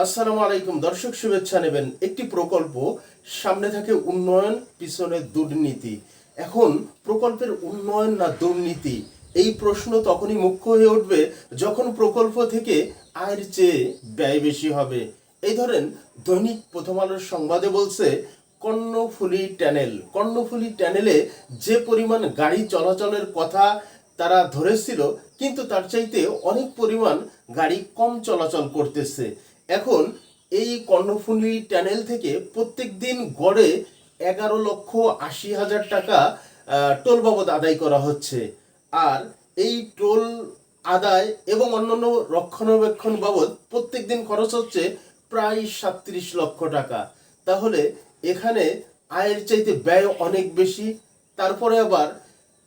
আসসালামু আলাইকুম, দর্শক শুভেচ্ছা নেবেন। একটি প্রকল্প, সামনে থাকে উন্নয়ন, পিছনে দুর্নীতি। এখন প্রকল্পের উন্নয়ন না দুর্নীতি? এই প্রশ্ন তখনই মুখ্য হয়ে উঠবে যখন প্রকল্প থেকে আয়ের চেয়ে ব্যয় বেশি হবে। এই ধরেন, দৈনিক প্রথম আলোর সংবাদে বলছে, কর্ণফুলি ট্যানেল। কর্ণফুলি ট্যানেলে যে পরিমাণ গাড়ি চলাচলের কথা তারা ধরেছিল, কিন্তু তার চাইতে অনেক পরিমাণ গাড়ি কম চলাচল করতেছে। এখন এই কর্ণফুলি ট্যানেল থেকে প্রত্যেক দিন গড়ে এগারো লক্ষ আশি হাজার টাকা টোল বাবদ আদায় করা হচ্ছে। আর এই টোল আদায় এবং অন্যান্য রক্ষণাবেক্ষণ বাবদ প্রত্যেক দিন খরচ হচ্ছে প্রায় সাতত্রিশ লক্ষ টাকা। তাহলে এখানে আয়ের চাইতে ব্যয় অনেক বেশি। তারপরে আবার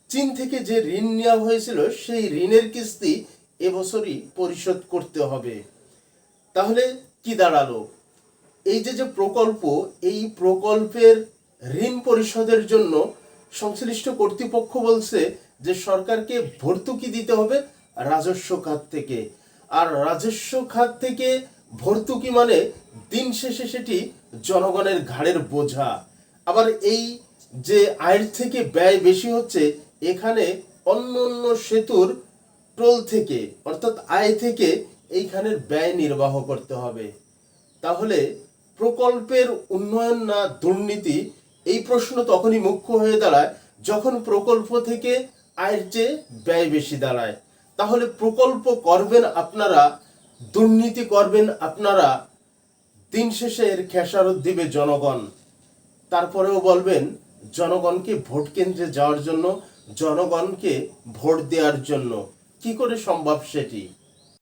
চীন থেকে যে ঋণ নেওয়া হয়েছিল, সেই ঋণের কিস্তি এবছরই পরিশোধ করতে হবে। তাহলে কি দাঁড়াল? এই যে যে প্রকল্প, এই প্রকল্পের ঋণ পরিশোধের জন্য সংশ্লিষ্ট কর্তৃপক্ষ বলছে যে সরকারকে ভর্তুকি দিতে হবে রাজস্ব খাত থেকে। আর রাজস্ব খাত থেকে ভর্তুকি মানে দিন শেষে সেটি জনগণের ঘাড়ের বোঝা। আবার এই যে আয়ের থেকে ব্যয় বেশি হচ্ছে, এখানে অন্য অন্য সেতুর টোল থেকে, অর্থাৎ আয় থেকে এইখানের ব্যয় নির্বাহ করতে হবে। তাহলে প্রকল্পের উন্নয়ন না দুর্নীতি, এই প্রশ্ন তখনই মুখ্য হয়ে দাঁড়ায় যখন প্রকল্প থেকে আয়ের চেয়ে ব্যয় বেশি দাঁড়ায়। তাহলে প্রকল্প করবেন আপনারা, দুর্নীতি করবেন আপনারা, দিন শেষে এর খেসারত দিবে জনগণ। তারপরেও বলবেন, জনগণকে ভোট কেন্দ্রে যাওয়ার জন্য, জনগণকে ভোট দেওয়ার জন্য। কি করে সম্ভব সেটি?